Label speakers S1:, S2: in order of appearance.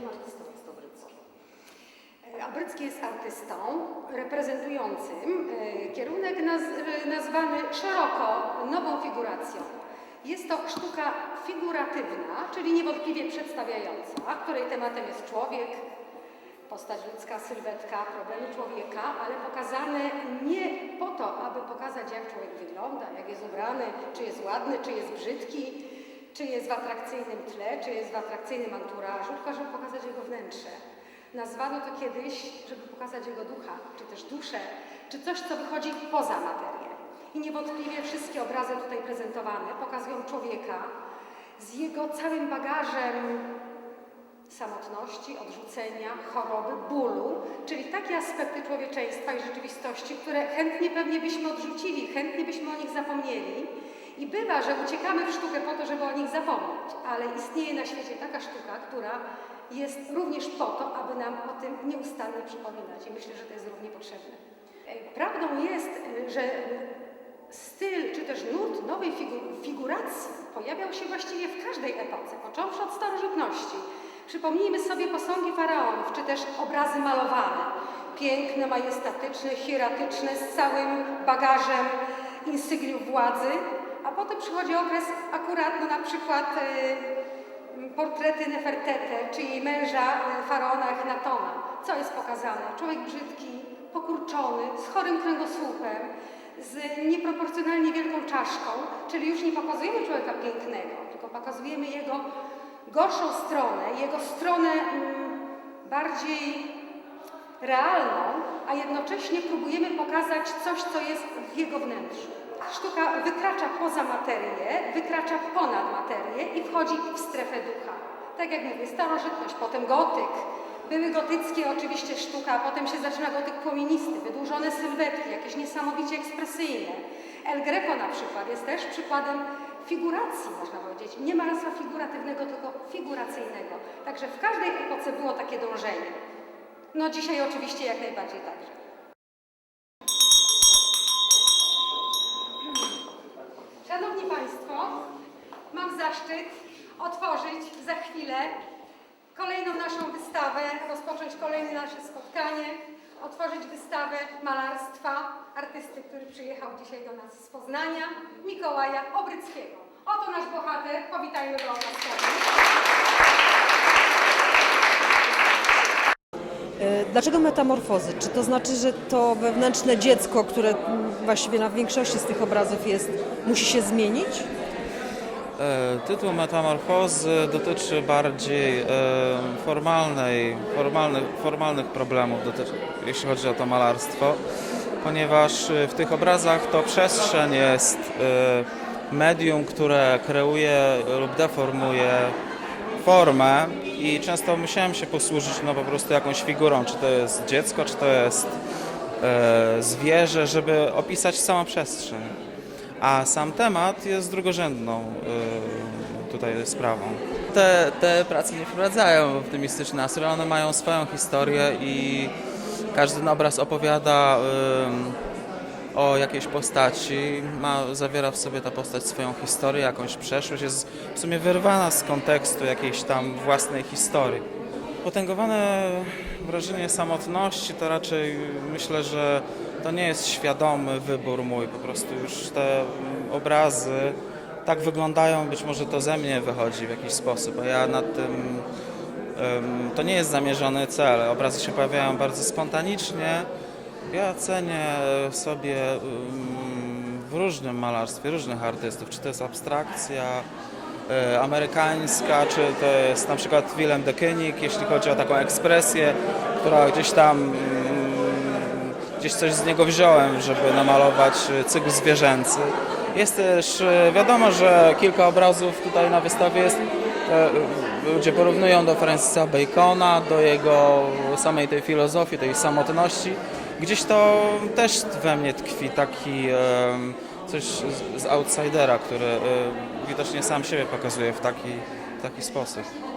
S1: jakim artystą jest Obrycki? E, Obrycki jest artystą reprezentującym e, kierunek e, nazwany szeroko nową figuracją. Jest to sztuka figuratywna, czyli niewątpliwie przedstawiająca, której tematem jest człowiek, postać ludzka, sylwetka, problemy człowieka, ale pokazane nie po to, aby pokazać, jak człowiek wygląda, jak jest ubrany, czy jest ładny, czy jest brzydki, czy jest w atrakcyjnym tle, czy jest w atrakcyjnym anturażu, tylko żeby pokazać jego wnętrze. Nazwano to kiedyś, żeby pokazać jego ducha, czy też duszę, czy coś, co wychodzi poza materię. I niewątpliwie wszystkie obrazy tutaj prezentowane pokazują człowieka z jego całym bagażem samotności, odrzucenia, choroby, bólu, czyli takie aspekty człowieczeństwa i rzeczywistości, które chętnie pewnie byśmy odrzucili, chętnie byśmy o nich zapomnieli. I bywa, że uciekamy w sztukę po to, żeby o nich zapomnieć, ale istnieje na świecie taka sztuka, która jest również po to, aby nam o tym nieustannie przypominać i myślę, że to jest równie potrzebne. Prawdą jest, e, że styl czy też nurt nowej figu- figuracji pojawiał się właściwie w każdej epoce, począwszy od starożytności. Przypomnijmy sobie posągi faraonów, czy też obrazy malowane. Piękne, majestatyczne, hieratyczne, z całym bagażem insygniów władzy. A potem przychodzi okres akurat, no na przykład e, portrety Nefertete, czyli męża e, faraona Echnatona. Co jest pokazane? Człowiek brzydki, pokurczony, z chorym kręgosłupem, z nieproporcjonalnie wielką czaszką, czyli już nie pokazujemy człowieka pięknego, tylko pokazujemy jego gorszą stronę, jego stronę mm, bardziej realną, a jednocześnie próbujemy pokazać coś, co jest w jego wnętrzu. Sztuka wykracza poza materię, wykracza ponad materię i wchodzi w strefę ducha. Tak jak mówię, starożytność, potem gotyk. Były gotyckie oczywiście sztuka, a potem się zaczyna gotyk płomienisty, wydłużone sylwetki, jakieś niesamowicie ekspresyjne. El Greco na przykład jest też przykładem figuracji, można powiedzieć. Nie malarstwa figuratywnego, tylko figuracyjnego. Także w każdej epoce było takie dążenie. No dzisiaj oczywiście jak najbardziej także. Szanowni Państwo, mam zaszczyt otworzyć za chwilę kolejną naszą wystawę, rozpocząć kolejne nasze spotkanie, otworzyć wystawę malarstwa artysty, który przyjechał dzisiaj do nas z Poznania, Mikołaja Obryckiego. Oto nasz bohater, powitajmy go łaskawie.
S2: E, Dlaczego metamorfozy? Czy to znaczy, że to wewnętrzne dziecko, które właściwie na większości z tych obrazów jest, musi się zmienić?
S3: E, Tytuł Metamorfozy dotyczy bardziej e, formalnej, formalnych, formalnych problemów, dotyczy, jeśli chodzi o to malarstwo, ponieważ e, w tych obrazach to przestrzeń jest e, medium, które kreuje lub deformuje formę i często musiałem się posłużyć no, po prostu jakąś figurą, czy to jest dziecko, czy to jest e, zwierzę, żeby opisać samą przestrzeń a sam temat jest drugorzędną y, tutaj sprawą. Te, te prace nie wprowadzają w optymistyczny one mają swoją historię i każdy obraz opowiada o jakiejś postaci, ma, zawiera w sobie ta postać swoją historię, jakąś przeszłość, jest w sumie wyrwana z kontekstu jakiejś tam własnej historii. Potęgowane wrażenie samotności to raczej myślę, że to nie jest świadomy wybór mój. Po prostu już te obrazy tak wyglądają, być może to ze mnie wychodzi w jakiś sposób, a ja nad tym. To nie jest zamierzony cel. Obrazy się pojawiają bardzo spontanicznie. Ja cenię sobie em, w różnym malarstwie, różnych artystów, czy to jest abstrakcja, e, amerykańska, czy to jest na przykład Willem de Kooning, jeśli chodzi o taką ekspresję, która gdzieś tam mm, gdzieś coś z niego wziąłem, żeby namalować cykl zwierzęcy. Jest też e, wiadomo, że kilka obrazów tutaj na wystawie jest e, ludzie porównują do Francisa Bacona, do jego samej tej filozofii, tej samotności. Gdzieś to też we mnie tkwi taki coś z, outsidera, który e, widocznie sam siebie pokazuje w taki, w taki sposób.